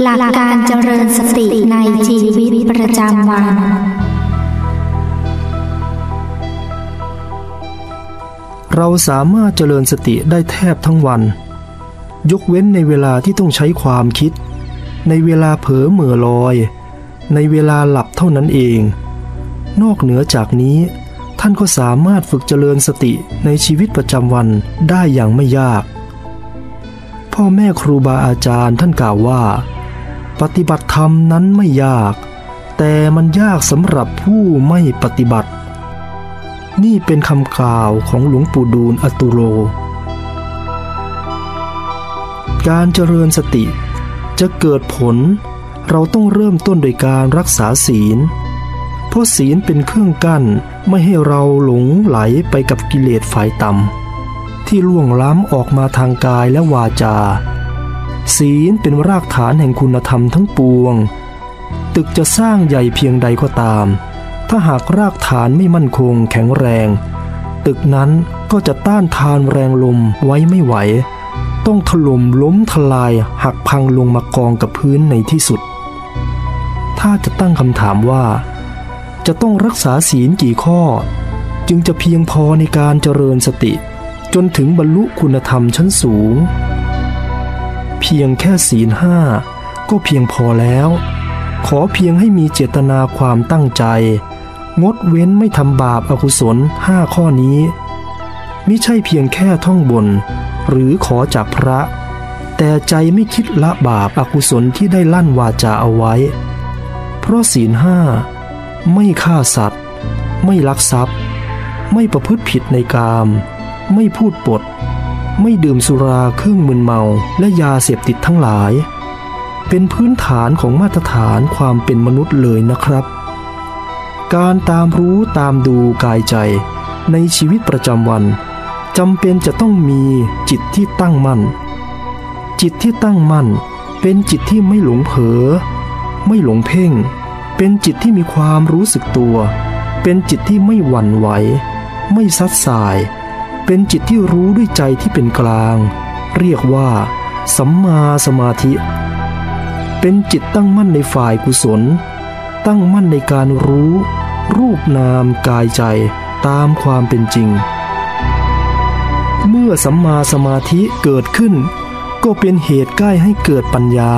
หลักการเจริญสติในชีวิตประจำวัน เราสามารถเจริญสติได้แทบทั้งวัน ยกเว้นในเวลาที่ต้องใช้ความคิด ในเวลาเผลอเหม่อลอย ในเวลาหลับเท่านั้นเอง นอกเหนือจากนี้ ท่านก็สามารถฝึกเจริญสติในชีวิตประจำวันได้อย่างไม่ยาก พ่อแม่ครูบาอาจารย์ท่านกล่าวว่า ปฏิบัติธรรมนั้นไม่ยาก แต่มันยากสำหรับผู้ไม่ปฏิบัติ นี่เป็นคำกล่าวของหลวงปู่ดูลอตุโร การเจริญสติจะเกิดผล เราต้องเริ่มต้นโดยการรักษาศีล เพราะศีลเป็นเครื่องกั้นไม่ให้เราหลงไหลไปกับกิเลสฝ่ายต่ำที่ล่วงล้ำออกมาทางกายและวาจา ศีลเป็นรากฐานแห่งคุณธรรมทั้งปวง ตึกจะสร้างใหญ่เพียงใดก็ตาม ถ้าหากรากฐานไม่มั่นคงแข็งแรง ตึกนั้นก็จะต้านทานแรงลมไว้ไม่ไหว ต้องถล่มล้มทลายหักพังลงมากองกับพื้นในที่สุด ถ้าจะตั้งคำถามว่า จะต้องรักษาศีลกี่ข้อ จึงจะเพียงพอในการเจริญสติ จนถึงบรรลุคุณธรรมชั้นสูง เพียงแค่ศีลห้าก็เพียงพอแล้ว ขอเพียงให้มีเจตนาความตั้งใจ งดเว้นไม่ทำบาปอกุศลห้าข้อนี้ มิใช่เพียงแค่ท่องบน หรือขอจากพระ แต่ใจไม่คิดละบาปอากุศลที่ได้ลั่นวาจาเอาไว้ เพราะศีลห้าไม่ฆ่าสัตว์ ไม่ลักทรัพย์ ไม่ประพฤติผิดในกาม ไม่พูดปด ไม่ดื่มสุราเครื่องมึนเมาและยาเสพติดทั้งหลาย เป็นพื้นฐานของมาตรฐานความเป็นมนุษย์เลยนะครับ การตามรู้ตามดูกายใจในชีวิตประจำวันจำเป็นจะต้องมีจิตที่ตั้งมั่น จิตที่ตั้งมั่น เป็นจิตที่ไม่หลงเผลอไม่หลงเพ่ง เป็นจิตที่มีความรู้สึกตัว เป็นจิตที่ไม่หวั่นไหว ไม่ซัดสาย เป็นจิตที่รู้ด้วยใจที่เป็นกลาง เรียกว่า สัมมาสมาธิ เป็นจิตตั้งมั่นในฝ่ายกุศล ตั้งมั่นในการรู้ รูปนามกายใจตามความเป็นจริง เมื่อสัมมาสมาธิเกิดขึ้น ก็เป็นเหตุใกล้ให้เกิดปัญญา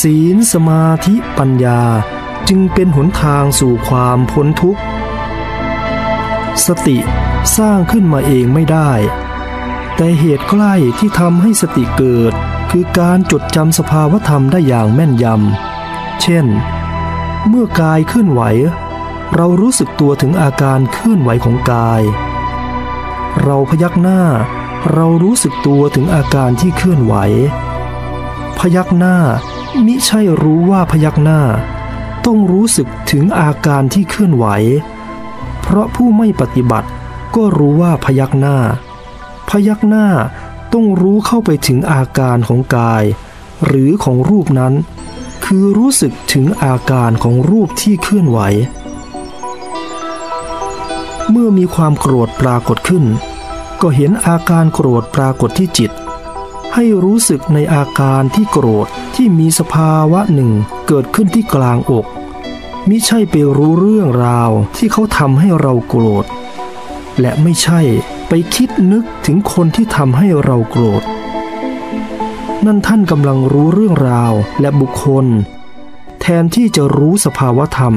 ศีลสมาธิปัญญาจึงเป็นหนทางสู่ความพ้นทุกข์ สติ สร้างขึ้นมาเองไม่ได้ แต่เหตุใกล้ที่ทำให้สติเกิด คือการจดจำสภาวธรรมได้อย่างแม่นยำ เช่น เมื่อกายเคลื่อนไหว เรารู้สึกตัวถึงอาการเคลื่อนไหวของกาย เราพยักหน้า เรารู้สึกตัวถึงอาการที่เคลื่อนไหว พยักหน้ามิใช่รู้ว่าพยักหน้า ต้องรู้สึกถึงอาการที่เคลื่อนไหว เพราะผู้ไม่ปฏิบัติ ก็รู้ว่าพยักหน้า พยักหน้าต้องรู้เข้าไปถึงอาการของกาย หรือของรูปนั้น คือรู้สึกถึงอาการของรูปที่เคลื่อนไหว เมื่อมีความโกรธปรากฏขึ้น ก็เห็นอาการโกรธปรากฏที่จิต ให้รู้สึกในอาการที่โกรธที่มีสภาวะหนึ่งเกิดขึ้นที่กลางอกมิใช่ไปรู้เรื่องราวที่เขาทำให้เราโกรธ และไม่ใช่ไปคิดนึกถึงคนที่ทำให้เราโกรธ นั่นท่านกำลังรู้เรื่องราวและบุคคล แทนที่จะรู้สภาวธรรม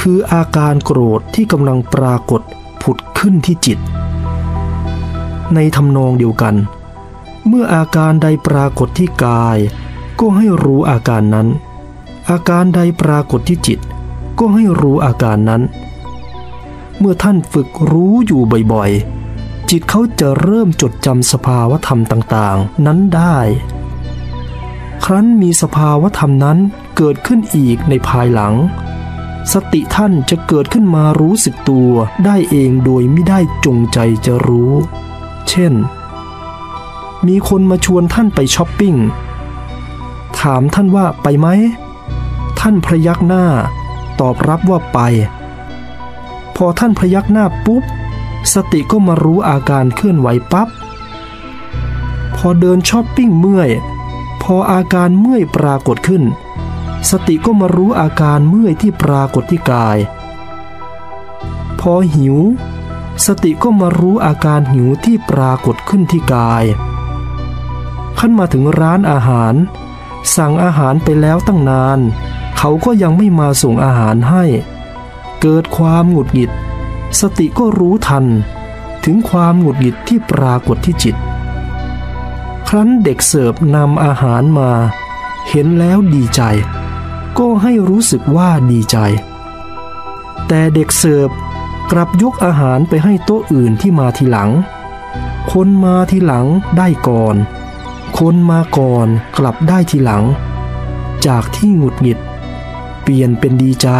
คืออาการโกรธที่กำลังปรากฏผุดขึ้นที่จิต ในทำนองเดียวกัน เมื่ออาการใดปรากฏที่กาย ก็ให้รู้อาการนั้น อาการใดปรากฏที่จิต ก็ให้รู้อาการนั้น เมื่อท่านฝึกรู้อยู่บ่อยๆ จิตเขาจะเริ่มจดจำสภาวธรรมต่างๆ นั้นได้ ครั้นมีสภาวธรรมนั้นเกิดขึ้นอีกในภายหลัง สติท่านจะเกิดขึ้นมารู้สึกตัวได้เองโดยไม่ได้จงใจจะรู้ เช่น มีคนมาชวนท่านไปช้อปปิ้ง ถามท่านว่าไปไหม ท่านพยักหน้า ตอบรับว่าไป พอท่านพยักหน้าปุ๊บ สติก็มารู้อาการเคลื่อนไหวปับ๊บ พอเดินช้อปปิ้งเมื่อย พออาการเมื่อยปรากฏขึ้น สติก็มารู้อาการเมื่อยที่ปรากฏที่กาย พอหิว สติก็มารู้อาการหิวที่ปรากฏขึ้นที่กายขั้นมาถึงร้านอาหาร สั่งอาหารไปแล้วตั้งนาน เขาก็ยังไม่มาส่งอาหารให้ เกิดความหงุดหงิด สติก็รู้ทัน ถึงความหงุดหงิดที่ปรากฏที่จิต ครั้นเด็กเสิร์ฟนำอาหารมา เห็นแล้วดีใจ ก็ให้รู้สึกว่าดีใจ แต่เด็กเสิร์ฟกลับยกอาหารไปให้โต๊ะอื่นที่มาทีหลัง คนมาทีหลังได้ก่อน คนมาก่อนกลับได้ทีหลัง จากที่หงุดหงิด เปลี่ยนเป็นดีใจ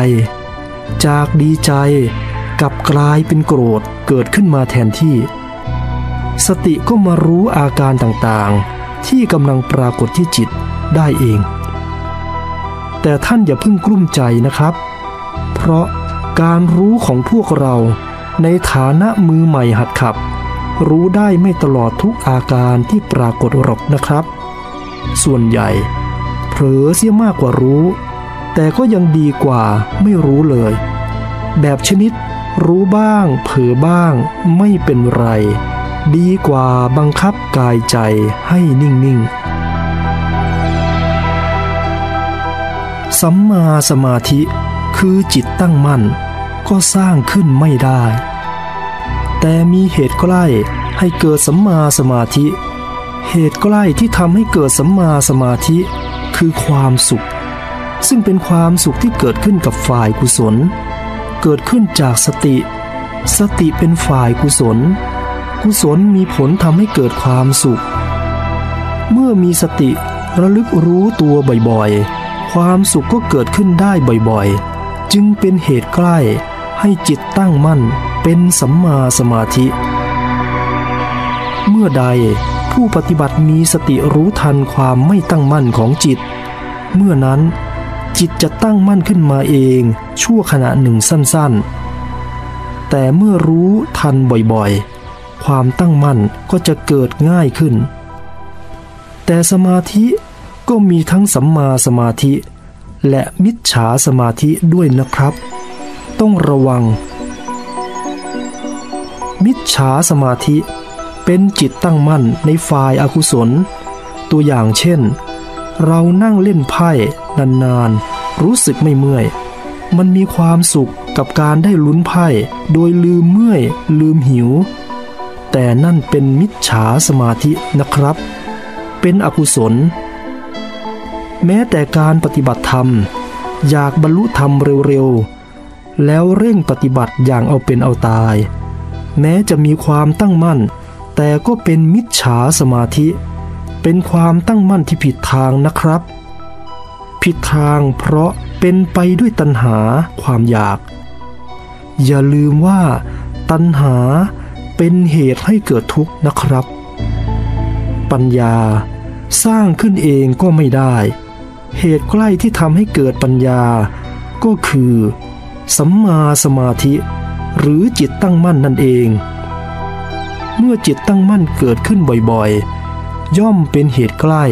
จากดีใจกลับกลายเป็นโกรธเกิดขึ้นมาแทนที่ สติก็มารู้อาการต่างๆ ที่กำลังปรากฏที่จิตได้เอง แต่ท่านอย่าเพิ่งกลุ้มใจนะครับ เพราะการรู้ของพวกเราในฐานะมือใหม่หัดขับ รู้ได้ไม่ตลอดทุกอาการที่ปรากฏหรอกนะครับ ส่วนใหญ่เผลอเสียมากกว่ารู้ แต่ก็ยังดีกว่าไม่รู้เลย แบบชนิดรู้บ้าง เผลอบ้างไม่เป็นไร ดีกว่าบังคับกายใจให้นิ่ง ๆ สัมมาสมาธิคือจิตตั้งมั่น ก็สร้างขึ้นไม่ได้ แต่มีเหตุใกล้ให้เกิดสัมมาสมาธิ เหตุใกล้ที่ทำให้เกิดสัมมาสมาธิ คือความสุข ซึ่งเป็นความสุขที่เกิดขึ้นกับฝ่ายกุศล เกิดขึ้นจากสติ สติเป็นฝ่ายกุศล กุศลมีผลทำให้เกิดความสุข เมื่อมีสติระลึกรู้ตัวบ่อยๆ ความสุขก็เกิดขึ้นได้บ่อยๆ จึงเป็นเหตุใกล้ให้จิตตั้งมั่นเป็นสัมมาสมาธิ เมื่อใดผู้ปฏิบัติมีสติรู้ทันความไม่ตั้งมั่นของจิต เมื่อนั้น จิตจะตั้งมั่นขึ้นมาเอง ชั่วขณะหนึ่งสั้นๆ แต่เมื่อรู้ทันบ่อยๆ ความตั้งมั่นก็จะเกิดง่ายขึ้น แต่สมาธิก็มีทั้งสัมมาสมาธิ และมิจฉาสมาธิด้วยนะครับ ต้องระวัง มิจฉาสมาธิเป็นจิตตั้งมั่นในฝ่ายอากุศล ตัวอย่างเช่น เรานั่งเล่นไพ่ นานๆ รู้สึกไม่เมื่อย มันมีความสุขกับการได้ลุ้นไพ่ โดยลืมเมื่อย ลืมหิว แต่นั่นเป็นมิจฉาสมาธินะครับ เป็นอกุศล แม้แต่การปฏิบัติธรรม อยากบรรลุธรรมเร็วๆ แล้วเร่งปฏิบัติอย่างเอาเป็นเอาตาย แม้จะมีความตั้งมั่น แต่ก็เป็นมิจฉาสมาธิ เป็นความตั้งมั่นที่ผิดทางนะครับ ผิดทางเพราะเป็นไปด้วยตัณหาความอยาก อย่าลืมว่า ตัณหาเป็นเหตุให้เกิดทุกข์นะครับ ปัญญาสร้างขึ้นเองก็ไม่ได้ เหตุใกล้ที่ทำให้เกิดปัญญา ก็คือสัมมาสมาธิ หรือจิตตั้งมั่นนั่นเอง เมื่อจิตตั้งมั่นเกิดขึ้นบ่อยๆ ย่อมเป็นเหตุใกล้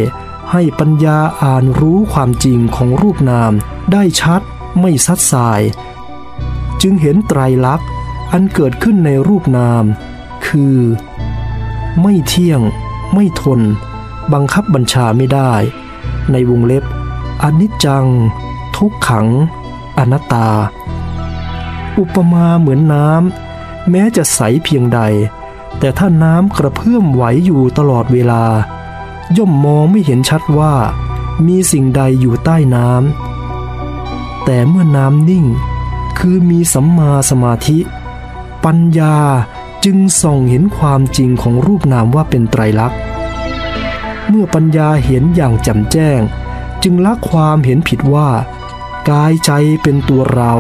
ให้ปัญญาอ่านรู้ความจริงของรูปนาม ได้ชัดไม่ซัดสาย จึงเห็นไตรลักษณ์อันเกิดขึ้นในรูปนาม คือ ไม่เที่ยง ไม่ทน บังคับบัญชาไม่ได้ ในวงเล็บ อนิจจัง ทุกขัง อนัตตา อุปมาเหมือนน้ำแม้จะใสเพียงใด แต่ถ้าน้ำกระเพื่อมไหวอยู่ตลอดเวลา ย่อมมองไม่เห็นชัดว่า มีสิ่งใดอยู่ใต้น้ำแต่เมื่อน้ำนิ่ง คือมีสัมมาสมาธิ ปัญญาจึงส่องเห็นความจริงของรูปนามว่าเป็นไตรลักษณ์ เมื่อปัญญาเห็นอย่างแจ่มแจ้ง จึงละความเห็นผิดว่า กายใจเป็นตัวเรา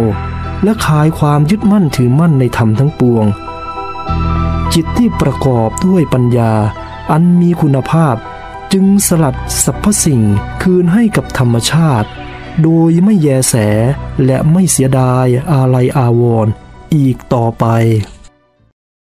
และคลายความยึดมั่นถือมั่นในธรรมทั้งปวง จิตที่ประกอบด้วยปัญญาอันมีคุณภาพ จึงสลัดสรรพสิ่งคืนให้กับธรรมชาติ โดยไม่แยแสและไม่เสียดายอาลัยอาวรอ์อีกต่อไป